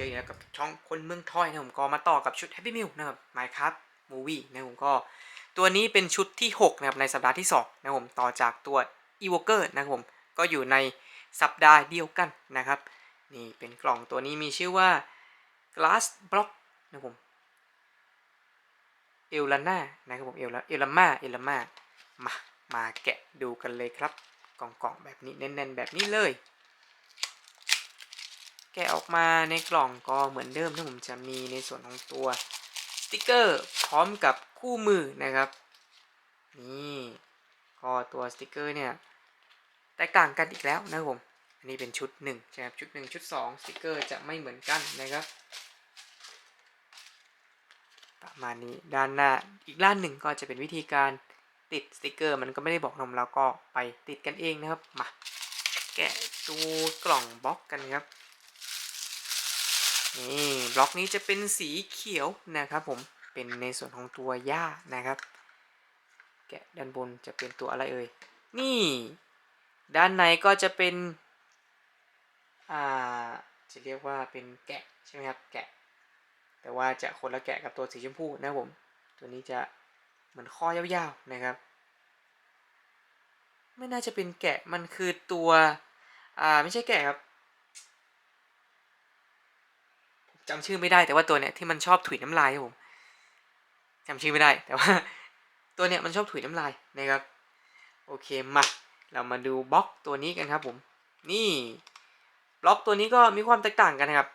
เจออีกแล้วกับช่องคนเมืองทอยนะผมก็มาต่อกับชุด Happy Meal นะครับ Minecraft Movie นะผมก็ตัวนี้เป็นชุดที่ 6 นะครับ ในสัปดาห์ที่ 2 นะผมต่อจากตัว Evoker นะครับผมก็อยู่ในสัปดาห์เดียวกันนะครับ นี่เป็นกล่องตัวนี้มีชื่อว่า Glass Block นะผมเอลลาน่านะครับผมเอลลาเอลลาม่าเอลลาม่ามามาแกะดูกันเลยครับกล่องๆแบบนี้แน่นๆแบบนี้เลย แกะออกมาในกล่องก็เหมือนเดิมที่ผมจะมีในส่วนของตัวสติกเกอร์พร้อมกับคู่มือนะครับ นี่ก็ตัวสติกเกอร์เนี่ยแตกต่างกันอีกแล้วนะครับผมอันนี้เป็นชุด1ใช่ครับชุด 1 ชุด 2 สติกเกอร์จะไม่เหมือนกันนะครับ ประมาณนี้ด้านหน้าอีกด้านหนึ่งก็จะเป็นวิธีการติดสติกเกอร์มันก็ไม่ได้บอกนมเราก็ไปติดกันเองนะครับมาแกะดูกล่องบล็อกกันครับ นี่บล็อกนี้จะเป็นสีเขียวนะครับผมเป็นในส่วนของตัวหญ้านะครับ แกะด้านบนจะเป็นตัวอะไรเอ่ยนี่ ด้านในก็จะเป็นอ่าจะเรียกว่าเป็นแกะใช่ไหมครับแกะ แต่ว่าจะคนละแกะกับตัวสีชมพูนะครับผม ตัวนี้จะเหมือนข้อยาวๆนะครับ ไม่น่าจะเป็นแกะมันคือตัวอ่าไม่ใช่แกะครับ จำชื่อไม่ได้แต่ว่าตัวเนี้ยที่มันชอบถุยน้ำลายครับผมจำชื่อไม่ได้แต่ว่า ตัวเนี้ยมันชอบถุยน้ำลายนะครับ โอเคมาเรามาดูบล็อกตัวนี้กันครับผม นี่บล็อกตัวนี้ก็มีความแตกต่างกันนะครับ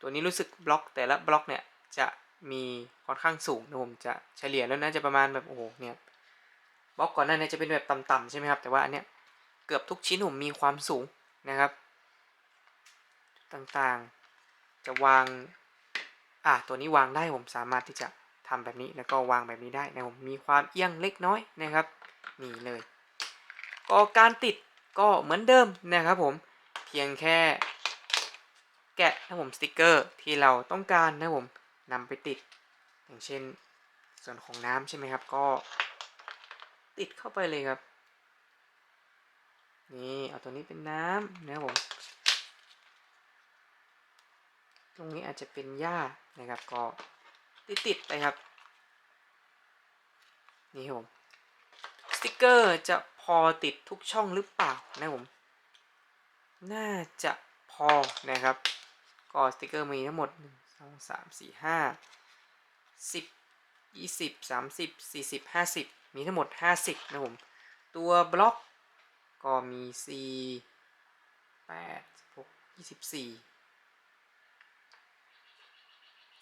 ตัวนี้รู้สึกบล็อกแต่ละบล็อกเนี่ยจะมีค่อนข้างสูงนะผมจะเฉลี่ยแล้วน่าจะประมาณแบบโอ้โหเนี่ยบล็อกก่อนหน้านี้จะเป็นแบบต่ำๆใช่ไหมครับแต่ว่าอันเนี้ยเกือบทุกชิ้นผมมีความสูงนะครับ ต่างๆ จะวางอะตัวนี้วางได้ผมสามารถที่จะทำแบบนี้แล้วก็วางแบบนี้ได้นะผมมีความเอียงเล็กน้อยนะครับนี่เลยก็การติดก็เหมือนเดิมนะครับผมเพียงแค่แกะนะผมสติกเกอร์ที่เราต้องการนะผมนำไปติด อย่างเช่นส่วนของน้ำใช่ไหมครับ ก็ติดเข้าไปเลยครับ นี่เอาตัวนี้เป็นน้ำนะครับผม ตรงนี้อาจจะเป็นหญ้านะครับ ก็ติดติดๆไปครับ นี่ครับผมสติกเกอร์จะพอติดทุกช่องหรือเปล่านะผมน่าจะพอนะครับ ก็สติกเกอร์มีทั้งหมด 1 2 3 4 5 10 20 30 40 50 มีทั้งหมด 50 นะผม ตัวบล็อกก็มี 4 8 6 24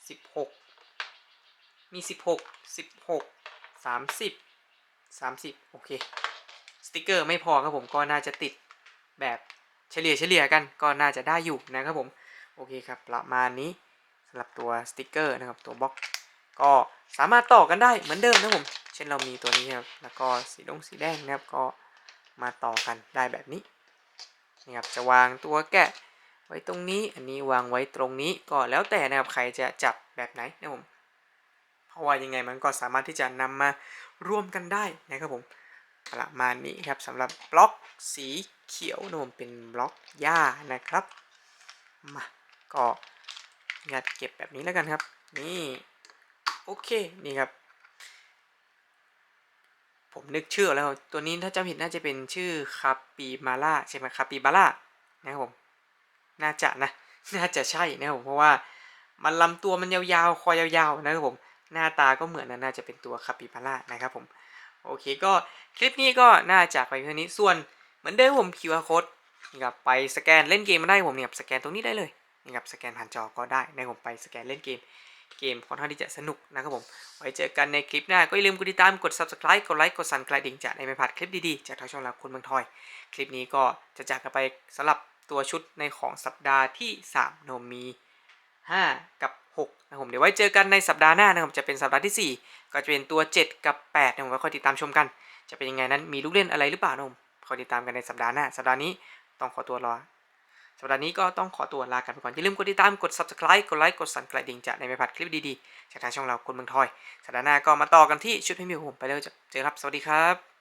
16มี16 16 30 30โอเค สติกเกอร์ไม่พอครับผมก็น่าจะติดแบบเฉลี่ยเฉลี่ยกันก็น่าจะได้อยู่นะครับผม โอเคครับ ประมาณนี้สำหรับตัวสติกเกอร์นะครับตัวบล็อก ก็สามารถต่อกันได้เหมือนเดิมนะผม เช่นเรามีตัวนี้ครับแล้วก็สีดงสีแดงนะครับก็มาต่อกันได้แบบนี้นี่ครับจะวางตัวแกะ ไว้ตรงนี้ อันนี้วางไว้ตรงนี้ก็แล้วแต่นะครับใครจะจับแบบไหนนะผมเพราะว่ายังไงมันก็สามารถที่จะนำมาร่วมกันได้นะครับผมประมาณนี้ครับสำหรับบล็อกสีเขียวนะผมเป็นบล็อกหญ้านะครับมาก็งัดเก็บแบบนี้แล้วกันครับ นี่โอเคนี่ครับ ผมนึกชื่อแล้วตัวนี้ถ้าจำผิดน่าจะเป็นชื่อคาปิมาร่าใช่ไหมคาปิบาร่านะครับผม น่าจะนะ น่าจะใช่นะครับผมเพราะว่ามันลำตัวมันยาวๆ คอยาวๆ นะครับผม หน้าตาก็เหมือนนะน่าจะเป็นตัวคาปิบาร่านะครับผม โอเคก็คลิปนี้ก็น่าจะไปเพียงนี้ส่วนเหมือนเดิมผม QR code นี่ครับไปสแกนเล่นเกมมาได้ผมเนี่ยสแกนตรงนี้ได้เลยนี่ครับสแกนผ่านจอก็ได้ในผมไปสแกนเล่นเกมเกมค่อนข้างที่จะสนุกนะครับผม ไว้เจอกันในคลิปหน้า ก็อย่าลืมกดติดตามกด subscribe กดไลค์กดสั่นกระดิ่งจะได้ไม่พลาดคลิปดีๆ จากทางช่องเราคุณเมืองทอย คลิปนี้ก็จะจากกันไปสำหรับ ตัวชุดในของสัปดาห์ที่3โนมมี 5 กับ6นะครับผมเดี๋ยวไว้เจอกันในสัปดาห์หน้านะครับจะเป็นสัปดาห์ที่ 4 ก็จะเป็นตัว 7 กับ 8นะครับผมไว้คอยติดตามชมกัน จะเป็นยังไงนั้นมีลูกเล่นอะไรหรือเปล่านะผมคอยติดตามกันในสัปดาห์หน้า สัปดาห์นี้ต้องขอตัวรอสัปดาห์นี้ก็ต้องขอตัวลากันไปก่อน อย่าลืมกดติดตาม กด subscribe กดไลค์ กดสั่นกระดิ่งจะได้ไม่พลาดคลิปดีๆ จากทางช่องเราคนเมืองทอย สัปดาห์หน้าก็มาต่อกันที่ชุดพี่มิวผมไปเลยเจอครับ สวัสดีครับ